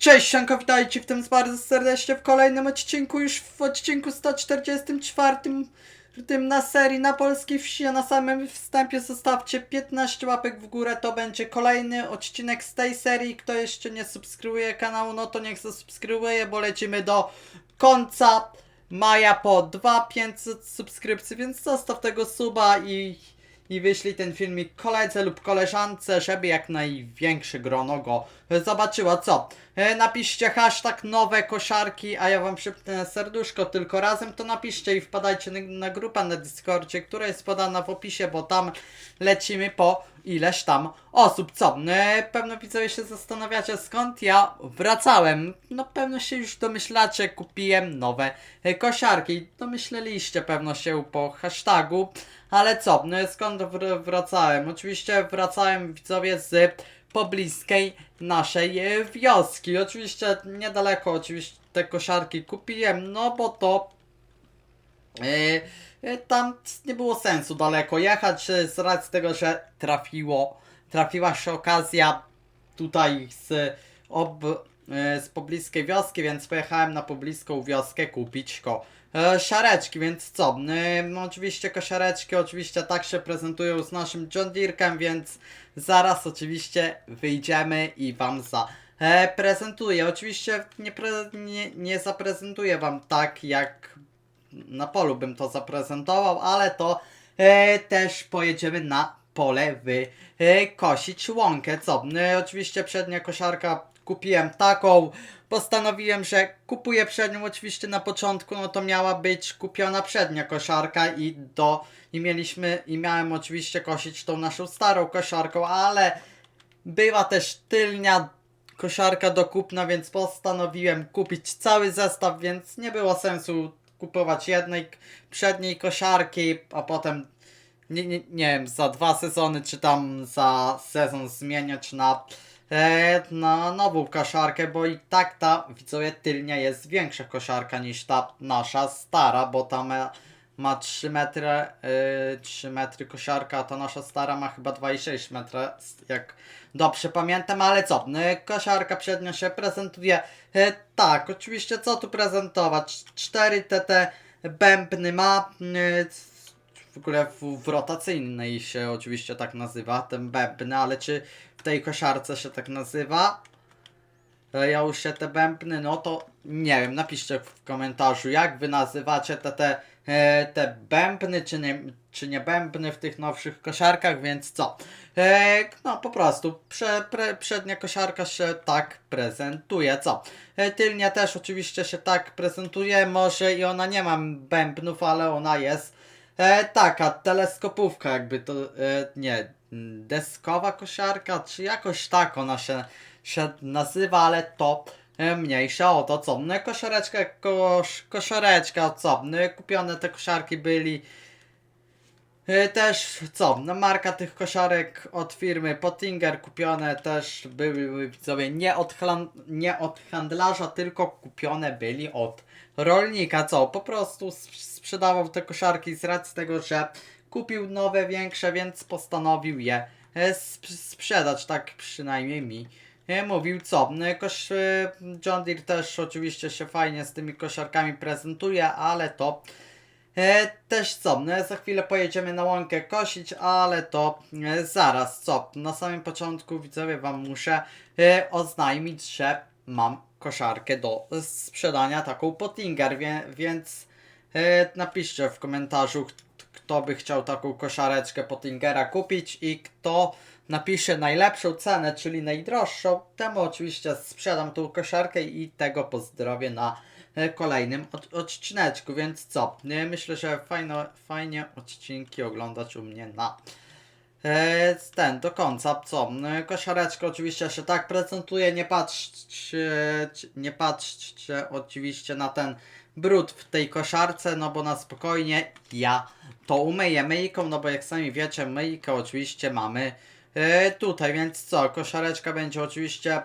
Cześć, Sianko, witajcie w tym bardzo serdecznie w kolejnym odcinku, już w odcinku 144 tym na serii na polskiej wsi, a na samym wstępie zostawcie 15 łapek w górę, to będzie kolejny odcinek z tej serii, kto jeszcze nie subskrybuje kanału, no to niech zasubskrybuje, bo lecimy do końca maja po 2500 subskrypcji, więc zostaw tego suba i i wyślij ten filmik koledze lub koleżance, żeby jak największe grono go zobaczyło. Co? E, Napiszcie hashtag nowe koszarki, a ja wam przypnę serduszko tylko razem, to napiszcie i wpadajcie na, grupę na Discordzie, która jest podana w opisie, bo tam lecimy po ileś tam osób. Co? E, Pewno widzowie się zastanawiacie skąd ja wracałem. No pewno się już domyślacie, kupiłem nowe e, koszarki. Domyśleliście pewno się po hashtagu. Ale co, skąd wr- wracałem? Oczywiście wracałem widzowie z pobliskiej naszej e, wioski. Oczywiście niedaleko oczywiście te koszarki kupiłem, no bo to e, tam nie było sensu daleko jechać z racji tego, że trafiło, trafiła się okazja tutaj z, ob, z pobliskiej wioski, więc pojechałem na pobliską wioskę kupić ko e, siareczki, więc co? E, oczywiście kosiareczki oczywiście tak się prezentują z naszym John Deerkiem, więc zaraz oczywiście wyjdziemy i wam za e, prezentuję. Oczywiście nie, pre, nie, nie zaprezentuję wam tak jak na polu bym to zaprezentował, ale to e, też pojedziemy na pole wy e, łąkę. Co? E, oczywiście przednia kosiarka kupiłem taką. Postanowiłem, że kupuję przednią oczywiście na początku, no to miała być kupiona przednia koszarka i do i mieliśmy i miałem oczywiście kosić tą naszą starą koszarką, ale była też tylnia koszarka do kupna, więc postanowiłem kupić cały zestaw, więc nie było sensu kupować jednej przedniej koszarki, a potem nie, nie, nie wiem, za dwa sezony, czy tam za sezon zmieniać na, e, na nową koszarkę, bo i tak ta, widzowie, tylnia jest większa koszarka niż ta nasza stara, bo ta ma, ma 3 metry, e, 3 metry koszarka, a ta nasza stara ma chyba 2,6 metra, jak dobrze pamiętam, ale co, e, koszarka przednia się prezentuje. E, tak, oczywiście co tu prezentować, 4 TT bębny ma, e, w ogóle w, w rotacyjnej się oczywiście tak nazywa, ten bębny, ale czy w tej koszarce się tak nazywa? Ja już się te bębny, no to nie wiem, napiszcie w komentarzu, jak wy nazywacie te, te, e, te bębny, czy nie, czy nie bębny w tych nowszych koszarkach, więc co? E, no po prostu, prze, pre, przednia koszarka się tak prezentuje, co? E, tylnia też oczywiście się tak prezentuje, może i ona nie ma bębnów, ale ona jest e, taka, teleskopówka jakby to, e, nie, deskowa kosiarka, czy jakoś tak ona się, się nazywa, ale to e, mniejsza o to co, no koszareczka, kosz, koszareczka, co, no kupione te koszarki byli E, Też co? No marka tych koszarek od firmy Pottinger kupione też były nie od, nie od handlarza, tylko kupione byli od rolnika. Co? Po prostu sp- sprzedawał te koszarki z racji tego, że kupił nowe, większe, więc postanowił je e, sp- sprzedać. Tak przynajmniej mi e, mówił. Co? No, Jakoś e, John Deere też oczywiście się fajnie z tymi koszarkami prezentuje, ale to E, też co, no, za chwilę pojedziemy na łąkę kosić, ale to e, zaraz co. Na samym początku widzowie wam muszę e, oznajmić, że mam koszarkę do sprzedania, taką Pottinger, wie, więc e, napiszcie w komentarzu, kt- kto by chciał taką koszareczkę Pottingera kupić i kto napisze najlepszą cenę, czyli najdroższą, temu oczywiście sprzedam tą koszarkę i tego pozdrowię na e, kolejnym od, odcineczku, więc co? Nie, myślę, że fajno, fajnie odcinki oglądać u mnie na e, ten, do końca, co? E, Kosiareczka oczywiście się tak prezentuje, nie patrzcie, nie patrzcie oczywiście na ten brud w tej koszarce, no bo na spokojnie ja to umyję myjką, no bo jak sami wiecie, myjkę oczywiście mamy e, tutaj, więc co? Koszareczka będzie oczywiście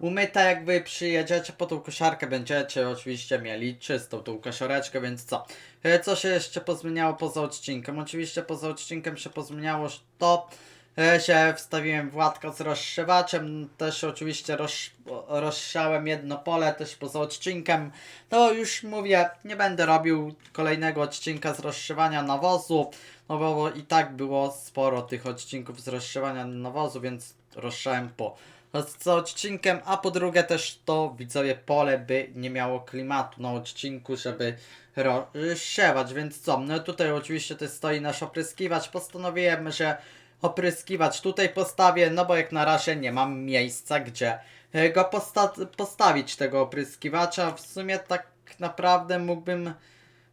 umyta, jak wy przyjedziecie po tą koszarkę, będziecie oczywiście mieli czystą tą koszareczkę, więc co? E, Co się jeszcze pozmieniało poza odcinkiem? Oczywiście poza odcinkiem się pozmieniało to, e, się wstawiłem Władka z rozszewaczem, też oczywiście roz, rozsiałem jedno pole też poza odcinkiem. No już mówię, nie będę robił kolejnego odcinka z rozszywania nawozu, no bo i tak było sporo tych odcinków z rozszywania nawozu, więc rozsiałem po z odcinkiem, a po drugie też to widzowie pole by nie miało klimatu na odcinku, żeby rozsiewać, więc co, no tutaj oczywiście to stoi nasz opryskiwacz, postanowiłem, że opryskiwacz tutaj postawię, no bo jak na razie nie mam miejsca, gdzie e, go posta- postawić tego opryskiwacza, w sumie tak naprawdę mógłbym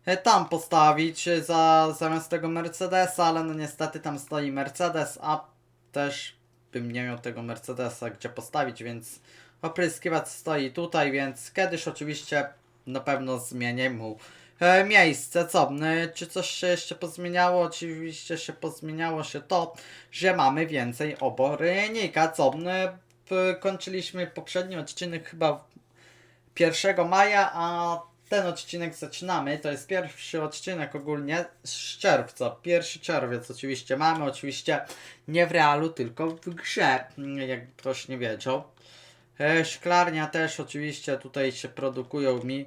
e, tam postawić e, za, zamiast tego Mercedesa, ale no niestety tam stoi Mercedes, a też bym nie miał tego Mercedesa gdzie postawić, więc opryskiwacz stoi tutaj, więc kiedyś oczywiście na pewno zmienię mu e, miejsce. Co? E, czy coś się jeszcze pozmieniało? Oczywiście się pozmieniało się to, że mamy więcej obornika. Co? E, kończyliśmy poprzedni odcinek chyba 1 maja, a ten odcinek zaczynamy. To jest pierwszy odcinek ogólnie z czerwca. Pierwszy czerwiec oczywiście mamy, oczywiście nie w realu, tylko w grze, jak ktoś nie wiedział. E, Szklarnia też oczywiście tutaj się produkują mi.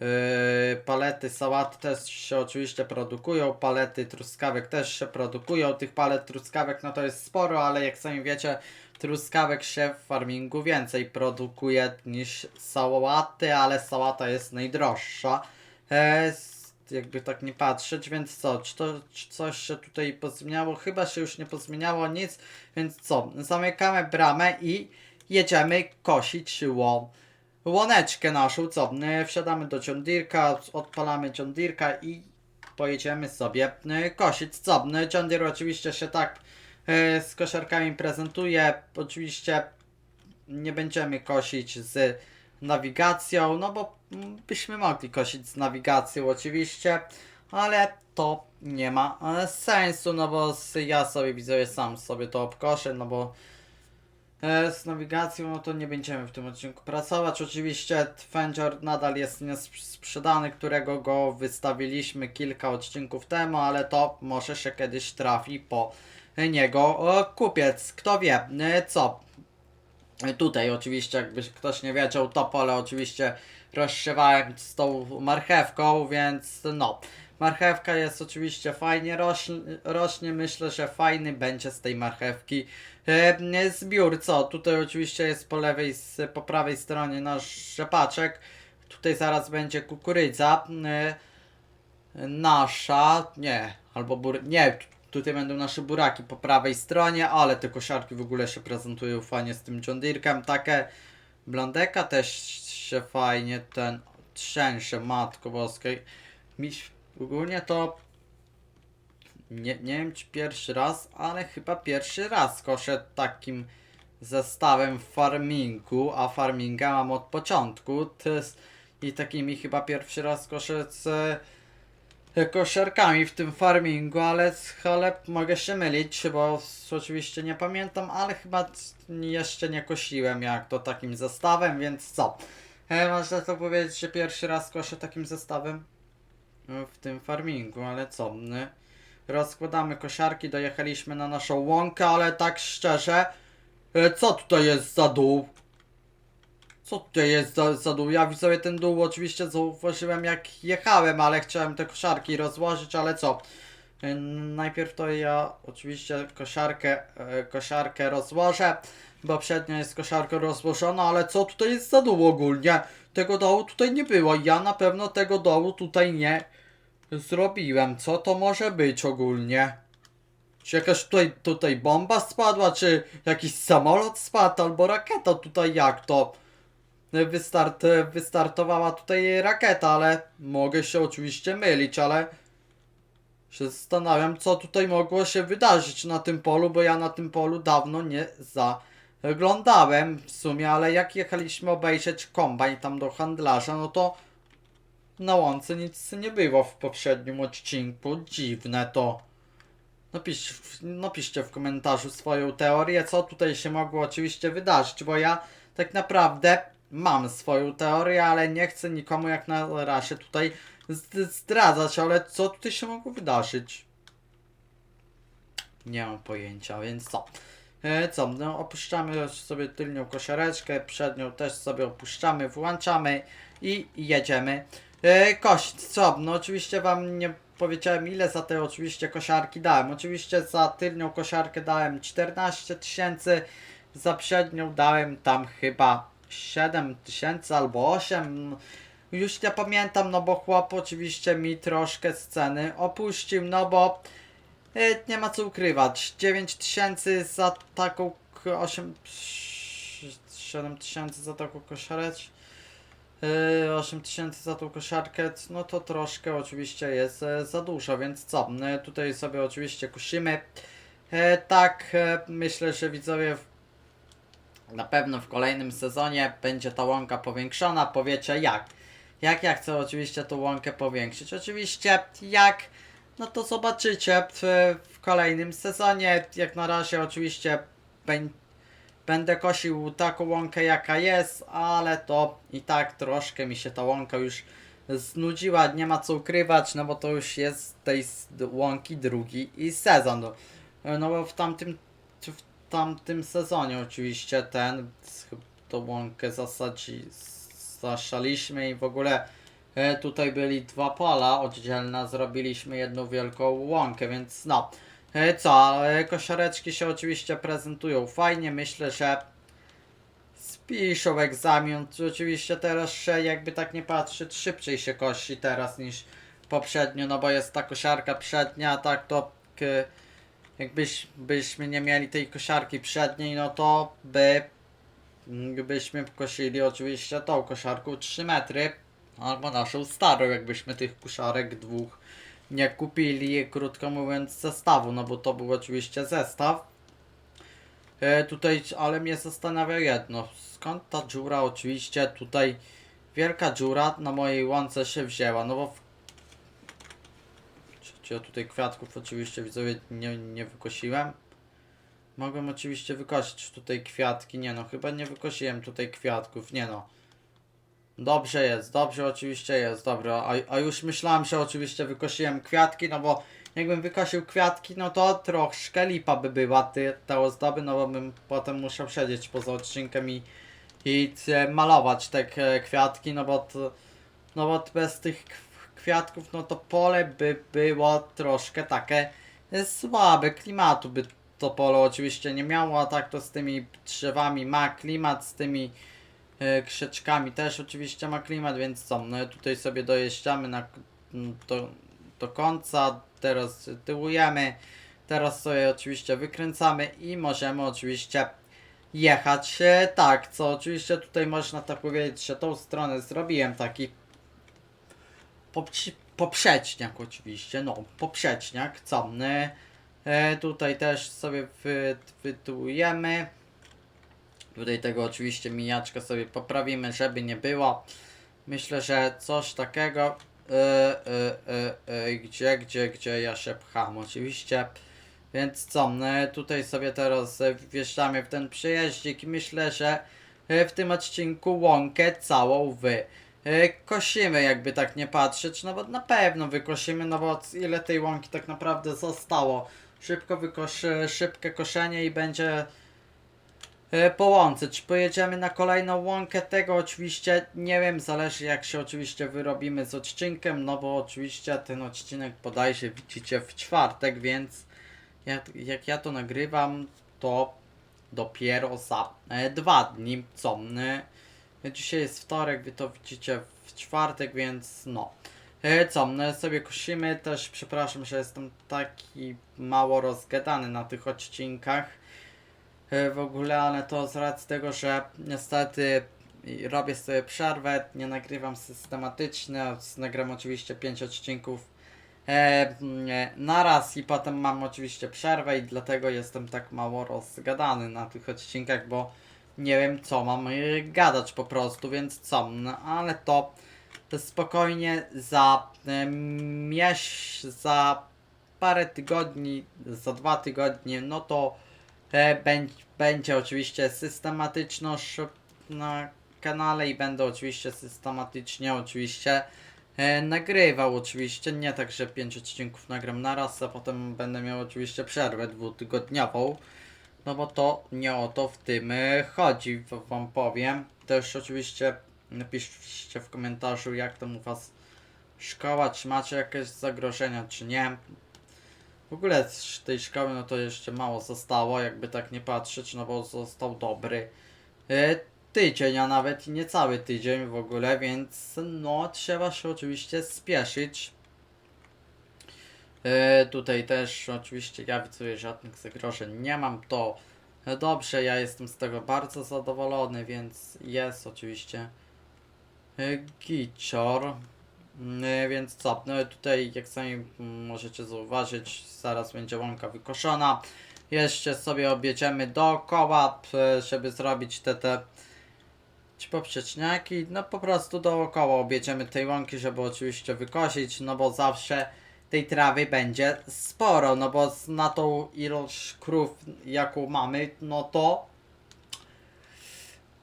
Yy, palety sałaty też się oczywiście produkują, palety truskawek też się produkują. Tych palet truskawek no to jest sporo, ale jak sami wiecie, truskawek się w farmingu więcej produkuje niż sałaty, ale sałata jest najdroższa. E, jakby tak nie patrzeć, więc co, czy to czy coś się tutaj pozmieniało? Chyba się już nie pozmieniało nic, więc co, zamykamy bramę i jedziemy kosić łom łoneczkę naszą, co? e, Wsiadamy do Deere'ka, odpalamy Deere'ka i pojedziemy sobie e, kosić. Co? E, John Deere oczywiście się tak e, z kosiarkami prezentuje. Oczywiście nie będziemy kosić z nawigacją, no bo byśmy mogli kosić z nawigacją oczywiście, ale to nie ma e, sensu, no bo ja sobie widzę sam sobie to obkoszę, no bo E, Z nawigacją no to nie będziemy w tym odcinku pracować. Oczywiście Fenjor nadal jest niesprzedany, którego go wystawiliśmy kilka odcinków temu, ale to może się kiedyś trafi po niego kupiec. Kto wie, e, co? Tutaj oczywiście, jakby ktoś nie wiedział, to pole oczywiście rozsiewałem z tą marchewką, więc no. Marchewka jest oczywiście fajnie rośnie, rośnie. Myślę, że fajny będzie z tej marchewki e, zbiór. Co? Tutaj oczywiście jest po lewej, po prawej stronie nasz rzepaczek. Tutaj zaraz będzie kukurydza. E, nasza, nie, albo bur, nie, tutaj będą nasze buraki po prawej stronie, ale te kosiarki w ogóle się prezentują fajnie z tym John Deere'kiem. Takie Blandeka też się fajnie, ten trzęsie, matko boskiej. Miś, ogólnie to nie, nie wiem czy pierwszy raz, ale chyba pierwszy raz koszę takim zestawem farmingu, a farminga mam od początku. To jest, I takimi chyba pierwszy raz koszę z kosiarkami w tym farmingu, ale, ale mogę się mylić, bo oczywiście nie pamiętam, ale chyba jeszcze nie kosiłem jak to takim zestawem, więc co? E, można to powiedzieć, że pierwszy raz koszę takim zestawem e, w tym farmingu, ale co? Rozkładamy kosiarki, dojechaliśmy na naszą łąkę, ale tak szczerze, e, co tutaj jest za dół? Co tutaj jest za, za dół? Ja widzowie ten dół oczywiście zauważyłem jak jechałem, ale chciałem te kosiarki rozłożyć, ale co? E, Najpierw to ja oczywiście kosiarkę, e, kosiarkę rozłożę, bo przednio jest kosiarka rozłożona, ale co tutaj jest za dół ogólnie? Tego dołu tutaj nie było. Ja na pewno tego dołu tutaj nie zrobiłem. Co to może być ogólnie? Czy jakaś tutaj, tutaj bomba spadła, czy jakiś samolot spadł, albo rakieta tutaj jak to? Wystart, wystartowała tutaj rakieta, ale mogę się oczywiście mylić, ale się zastanawiam, co tutaj mogło się wydarzyć na tym polu, bo ja na tym polu dawno nie zaglądałem w sumie, ale jak jechaliśmy obejrzeć kombajn tam do handlarza, no to na łące nic nie było w poprzednim odcinku. Dziwne to. Napisz, napiszcie w komentarzu swoją teorię, co tutaj się mogło oczywiście wydarzyć, bo ja tak naprawdę mam swoją teorię, ale nie chcę nikomu jak na razie tutaj zd- zdradzać, ale co tutaj się mogło wydarzyć? Nie mam pojęcia, więc co? E, co, no opuszczamy sobie tylnią kosiareczkę, przednią też sobie opuszczamy, włączamy i jedziemy e, kosić. Co, no oczywiście wam nie powiedziałem ile za te oczywiście kosiarki dałem. Oczywiście za tylnią kosiarkę dałem 14 tysięcy, za przednią dałem tam chyba 7 tysięcy albo 8. Już nie pamiętam, no bo chłop oczywiście mi troszkę sceny opuścił, no bo e, nie ma co ukrywać. 9 tysięcy za taką k- 8 7 tysięcy za taką kosiareczkę. 8 tysięcy za tą koszarkę, no to troszkę oczywiście jest e, za dużo, więc co? E, Tutaj sobie oczywiście kusimy. E, Tak, e, myślę, że widzowie na pewno w kolejnym sezonie będzie ta łąka powiększona. Powiecie jak? Jak ja chcę oczywiście tą łąkę powiększyć? Oczywiście jak? No to zobaczycie w, kolejnym sezonie. Jak na razie oczywiście będę kosił taką łąkę jaka jest, ale to i tak troszkę mi się ta łąka już znudziła, nie ma co ukrywać, no bo to już jest tej łąki drugi i sezon. No, no bo w tamtym, tamtym sezonie oczywiście ten tą łąkę zasadzi, zaszaliśmy i w ogóle e, tutaj byli dwa pola oddzielne, zrobiliśmy jedną wielką łąkę, więc no. E, Co, e, kosiareczki się oczywiście prezentują fajnie, myślę, że spiszą egzamin. Oczywiście teraz e, jakby tak nie patrzeć, szybciej się kosi teraz niż poprzednio, no bo jest ta kosiarka przednia, tak to k, jakbyś byśmy nie mieli tej kosiarki przedniej, no to by mm, byśmy kosili oczywiście tą kosiarką 3 metry, albo naszą starą, jakbyśmy tych kosiarek dwóch nie kupili, krótko mówiąc, zestawu, no bo to był oczywiście zestaw. E, tutaj, ale mnie zastanawia jedno, skąd ta dziura oczywiście tutaj, wielka dziura na mojej łące się wzięła, no bo w... ja tutaj kwiatków oczywiście widzowie nie, nie wykosiłem? Mogłem oczywiście wykosić tutaj kwiatki, nie no, chyba nie wykosiłem tutaj kwiatków, nie no. Dobrze jest, dobrze oczywiście jest, dobra, a, a już myślałem, że oczywiście wykosiłem kwiatki, no bo jakbym wykosił kwiatki, no to troszkę lipa by była ty, te ozdoby, no bo bym potem musiał siedzieć poza odcinkiem i, i e, malować te kwiatki, no bo to, no bo bez tych k- kwiatków, no to pole by było troszkę takie słabe, klimatu by to pole oczywiście nie miało, a tak to z tymi drzewami ma klimat, z tymi e, krzyczkami też oczywiście ma klimat, więc co, no tutaj sobie dojeżdżamy na, do, do końca, teraz tyłujemy, teraz sobie oczywiście wykręcamy i możemy oczywiście jechać. E, tak, co oczywiście tutaj można tak powiedzieć, że tą stronę zrobiłem taki poprzeczniak oczywiście, no poprzeczniak, co, e, e, tutaj też sobie wy, wytyłujemy, Tutaj tego oczywiście mijaczka sobie poprawimy, żeby nie było. Myślę, że coś takiego. Yy, yy, yy, gdzie, gdzie, gdzie ja się pcham oczywiście. Więc co, tutaj sobie teraz wjeżdżamy w ten przejeździk myślę, że w tym odcinku łąkę całą wy. Yy, Kosimy jakby tak nie patrzeć, no bo na pewno wykosimy, no bo ile tej łąki tak naprawdę zostało. Szybko wykoszy, szybkie koszenie i będzie e, po łące. Czy pojedziemy na kolejną łąkę? Tego oczywiście nie wiem, zależy jak się oczywiście wyrobimy z odcinkiem, no bo oczywiście ten odcinek bodajże widzicie w czwartek, więc jak, jak ja to nagrywam, to dopiero za e, dwa dni, co? E, dzisiaj jest wtorek, wy to widzicie w czwartek, więc no. E, co, no sobie kosimy też, przepraszam, że jestem taki mało rozgadany na tych odcinkach e, w ogóle, ale to z racji tego, że niestety robię sobie przerwę, nie nagrywam systematycznie, nagram oczywiście 5 odcinków e, e, naraz i potem mam oczywiście przerwę i dlatego jestem tak mało rozgadany na tych odcinkach, bo nie wiem co mam e, gadać po prostu, więc co, no, ale to, to spokojnie za e, mieś, za parę tygodni, za dwa tygodnie, no to e, będzie, będzie oczywiście systematyczność na kanale i będę oczywiście systematycznie oczywiście e, nagrywał oczywiście, nie tak, że 5 odcinków nagram na raz, a potem będę miał oczywiście przerwę dwutygodniową. No bo to nie o to w tym e, chodzi, wam powiem. Też oczywiście napiszcie w komentarzu jak tam u was szkoła, czy macie jakieś zagrożenia, czy nie. W ogóle z tej szkoły no to jeszcze mało zostało, jakby tak nie patrzeć, no bo został dobry e, tydzień, a nawet nie cały tydzień w ogóle, więc no trzeba się oczywiście spieszyć. E, tutaj też oczywiście ja widzę żadnych zagrożeń nie mam, to dobrze, ja jestem z tego bardzo zadowolony, więc jest oczywiście e, gicior. E, więc co, no tutaj jak sami mm, możecie zauważyć, zaraz będzie łąka wykoszona. Jeszcze sobie objedziemy dookoła, żeby zrobić te te poprzeczniaki, no po prostu dookoła objedziemy tej łąki, żeby oczywiście wykosić, no bo zawsze tej trawy będzie sporo, no bo na tą ilość krów jaką mamy, no to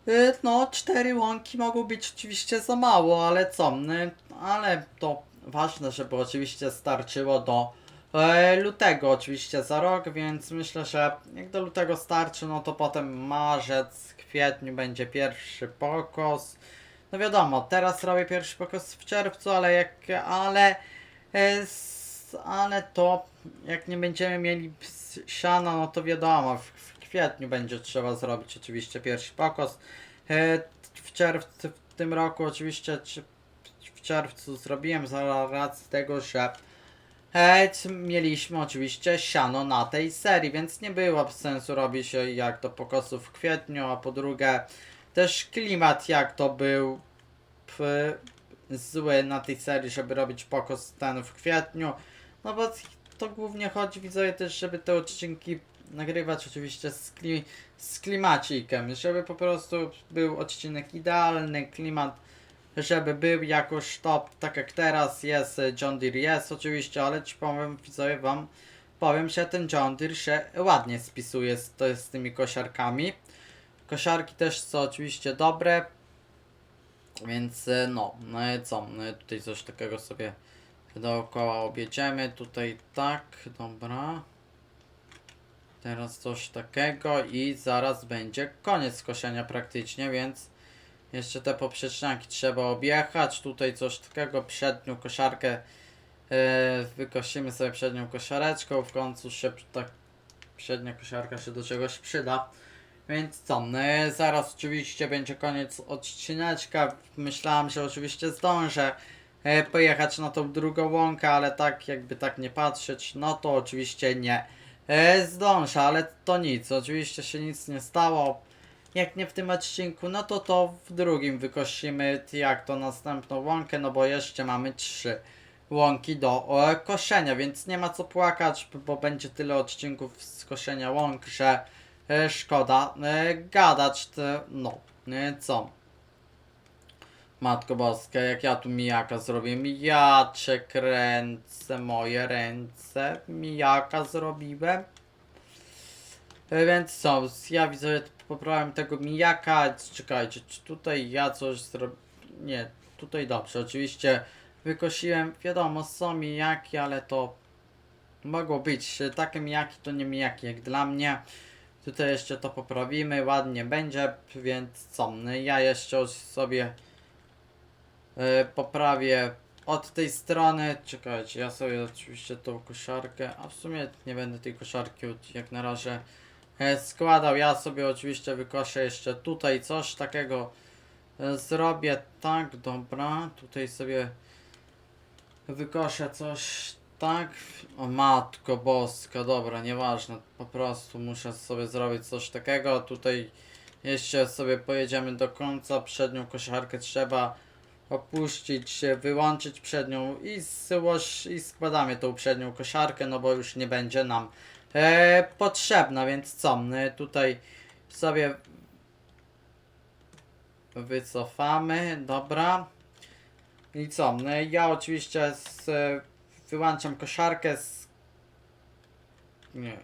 y, no cztery łąki mogą być oczywiście za mało, ale co, y, ale to ważne, żeby oczywiście starczyło do e, lutego oczywiście za rok, więc myślę, że jak do lutego starczy, no to potem marzec, kwietniu będzie pierwszy pokos. No wiadomo, teraz robię pierwszy pokos w czerwcu, ale jak, ale, e, ale to jak nie będziemy mieli siana, no to wiadomo, w, kwietniu będzie trzeba zrobić oczywiście pierwszy pokos. E, w czerwcu w tym roku oczywiście czy- w czerwcu zrobiłem z racji tego, że e, mieliśmy oczywiście siano na tej serii, więc nie było sensu robić e, jak do pokosu w kwietniu, a po drugie też klimat jak to był zły na tej serii, żeby robić pokos ten w kwietniu, no bo to głównie chodzi widzowie też, żeby te odcinki nagrywać oczywiście z, kli, z klimacikiem, żeby po prostu był odcinek idealny, klimat żeby był jakoś top, tak jak teraz jest e, John Deere jest oczywiście, ale ci powiem widzowie wam, powiem, że ten John Deere się ładnie spisuje z, to jest z tymi kosiarkami. Kosiarki też są oczywiście dobre, więc e, no, no i co, no tutaj coś takiego sobie dookoła objedziemy, tutaj tak, dobra. Teraz coś takiego i zaraz będzie koniec koszenia praktycznie, więc jeszcze te poprzeczniaki trzeba objechać. Tutaj coś takiego, przednią koszarkę e, wykosimy sobie przednią koszareczką. W końcu się tak przednia koszarka się do czegoś przyda. Więc co, e, zaraz oczywiście będzie koniec odcineczka. Myślałem, że oczywiście zdążę pojechać na tą drugą łąkę, ale tak jakby tak nie patrzeć, no to oczywiście nie e, zdążę, ale to nic, oczywiście się nic nie stało jak nie w tym odcinku, no to to w drugim wykosimy jak to następną łąkę, no bo jeszcze mamy trzy łąki do e, koszenia, więc nie ma co płakać, bo będzie tyle odcinków z koszenia łąk, że e, szkoda e, gadać, no, e, co? Matko Boska, jak ja tu mijaka zrobię, mijaczek ręce, moje ręce, mijaka zrobiłem. E, Więc co, ja widzę, poprawiam tego mijaka, czekajcie, czy tutaj ja coś zrobię, nie, tutaj dobrze, oczywiście wykosiłem, wiadomo, są mijaki, ale to mogło być, takie mijaki to nie mijaki jak dla mnie, tutaj jeszcze to poprawimy, ładnie będzie, więc co, ja jeszcze sobie poprawię od tej strony, czekajcie, ja sobie oczywiście tą koszarkę, a w sumie nie będę tej koszarki jak na razie e, składał. Ja sobie oczywiście wykoszę jeszcze tutaj coś takiego e, zrobię. Tak, dobra. Tutaj sobie wykoszę coś tak. O matko boska, dobra, nieważne. Po prostu muszę sobie zrobić coś takiego. Tutaj jeszcze sobie pojedziemy do końca. Przednią koszarkę trzeba opuścić, e, wyłączyć przednią i, złoż, i składamy tą przednią koszarkę, no bo już nie będzie nam e, potrzebna, więc co, e, tutaj sobie wycofamy, dobra. I co, e, ja oczywiście z, e, wyłączam koszarkę z... Nie.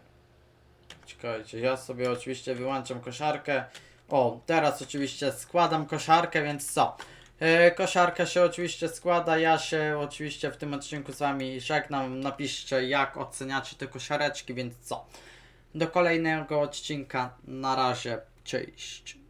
Czekajcie, ja sobie oczywiście wyłączam koszarkę. O, teraz oczywiście składam koszarkę, więc co? E, Kosiarka się oczywiście składa, ja się oczywiście w tym odcinku z wami żegnam. Napiszcie jak oceniacie te kosiareczki, więc co? Do kolejnego odcinka, na razie, cześć.